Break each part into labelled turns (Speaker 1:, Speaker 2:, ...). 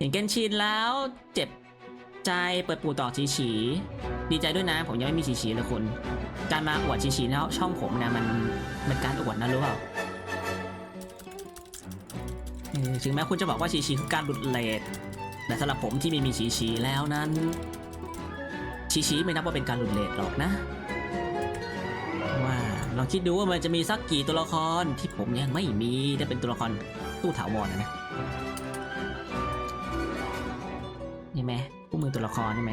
Speaker 1: เห็นเกนชินแล้วเจ็บใจเปิดปูต่อชีฉีดีใจด้วยนะผมยังไม่มีชีฉีเลยคุณการมาอวดชีฉีแล้วช่องผมนะมันมันการอวดนะรู้เปล่าถึงแม้คุณจะบอกว่าชีฉีคือการหลุดเลทแต่สำหรับผมที่ไม่มีชีฉีแล้วนั้นชีฉีไม่นับว่าเป็นการหลุดเลทหรอกนะว่าลองคิดดูว่ามันจะมีสักกี่ตัวละครที่ผมยังไม่มีได้เป็นตัวละครตู้ถาวรนะ ช่ไหมผู้มือตัวละครนี่ไหม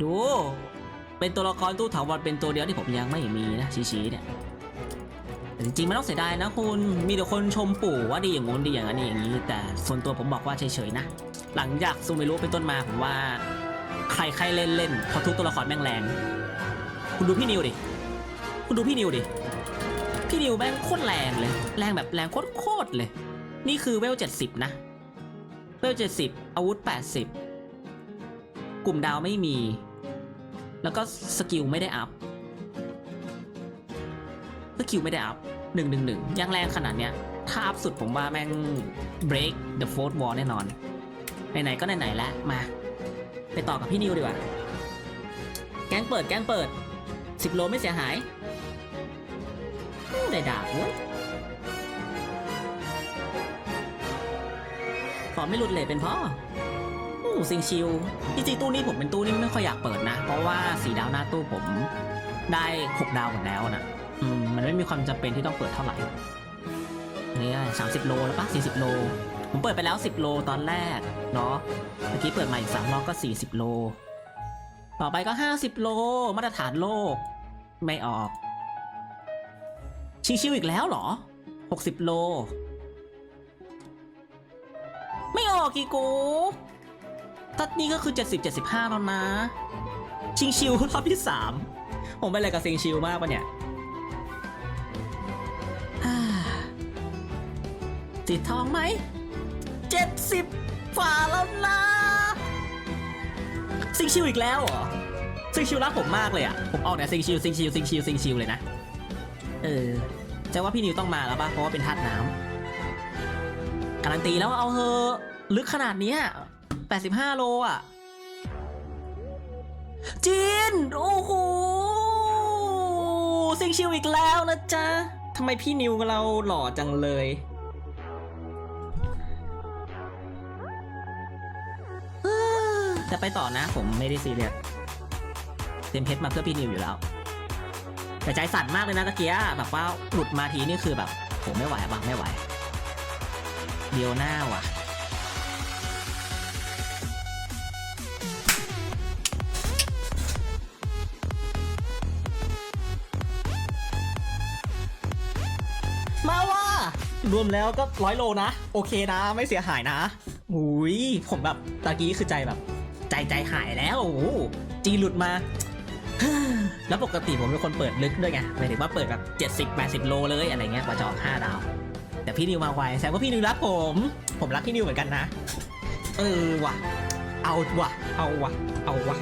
Speaker 1: ดู เป็นตัวละครตู้ถาวรเป็นตัวเดียวที่ผมยังไม่มีนะชี้ๆเนี่ยแต่จริงๆมันต้องเสียดายนะคุณมีแต่คนชมปู่ว่าดีอย่างงู้นดีอย่างนั้นอย่างนี้ แต่ส่วนตัวผมบอกว่าเฉยๆนะ หลังจากซูเมรุเป็นต้นมาผมว่า ใครใครเล่นเล่นเพราะทุกตัวละครแม่งแรง คุณดูพี่นิวดิคุณดูพี่นิวดิพี่นิวแม่งโคตรแรงเลย แรงแบบแรงโคตรๆเลย นี่คือเวลเจ็ดสิบนะ เวลเจ็ดสิบอาวุธแปดสิบกลุ่มดาวไม่มี แล้วก็สกิลไม่ได้อัพสกิลไม่ได้อัพหนึ่งหนึ่งหนึ่งยังแรงขนาดเนี้ย ถ้าอัพสุดผมว่าแม่ง break the fourth wall แน่นอน ไหนๆก็ไหนๆแล้วมา ไปต่อกับพี่นิวดีกว่า แก๊งเปิดแก๊งเปิดสิบโลไม่เสียหายได้ดาบเว้ย ขอไม่หลุดเลทเป็นพ่ออู้ซิงชิวจริงๆตู้นี้ผมเป็นตู้นี้ไม่ค่อยอยากเปิดนะ เพราะว่าสีดาวหน้าตู้ผมได้หกดาวหมดแล้วนะอืมมันไม่มีความจำเป็นที่ต้องเปิดเท่าไหร่นี่สามสิบโลแล้วปะสี่สิบโล ผมเปิดไปแล้วสิบโลตอนแรกเนาะเมื่อกี้เปิดมาอีกสามรอบก็สี่สิบโล ต่อไปก็50โลมาตรฐานโลก ไม่ออก ชิงชิวอีกแล้วเหรอ60โลไม่อ อกกีกูตัดนี้ก็คือ 70 75 แล้วนะ ชิงชิวรอบที่ 3 ผมเป็นอะไรกับซิงชิวมากปะเนี่ยติดทองไหม 70ฝ่าแล้วนะซิงชิวอีกแล้วเหรอซิงชิวรักผมมากเลยอะ ผมออกเนี่ยซิงชิวซิงชิวซิงชิวซิงชิวเลยนะ เออจะว่าพี่นิวต้องมาแล้วป่ะ เพราะว่าเป็นธาตุน้ำการันตีแล้วเอาเฮอะ ลึกขนาดเนี้ย85 โลอะ จีน โอ้โหซิงชิวอีกแล้วนะจ๊ะทำไมพี่นิวเราหล่อจังเลย จะไปต่อนะผมไม่ได้ซีเรียสเต็มเพชรมาเพื่อพี่นิวอยู่แล้ว แต่ใจสั่นมากเลยนะตะเกียแบบว่าหลุดมาทีนี่คือแบบ ผมไม่ไหวบังไม่ไหว เดียวหน้าว่ะ มาว่ารวมแล้วก็ร้อยโลนะ โอเคนะไม่เสียหายนะหุยผมแบบตะกี้คือใจแบบ ใจใจหายแล้วโอ้จีหลุดมา แล้วปกติผมเป็นคนเปิดลึกด้วยไงหมายถึงว่าเปิดแบบ 70 80 โลเลยอะไรเงี้ยกว่าจะออก5ดาว แต่พี่นิวมาไวแสดงว่าพี่นิวรักผม ผมรักพี่นิวเหมือนกันนะ เออว่ะ เอาว่ะ เอาว่ะ เอาว่ะ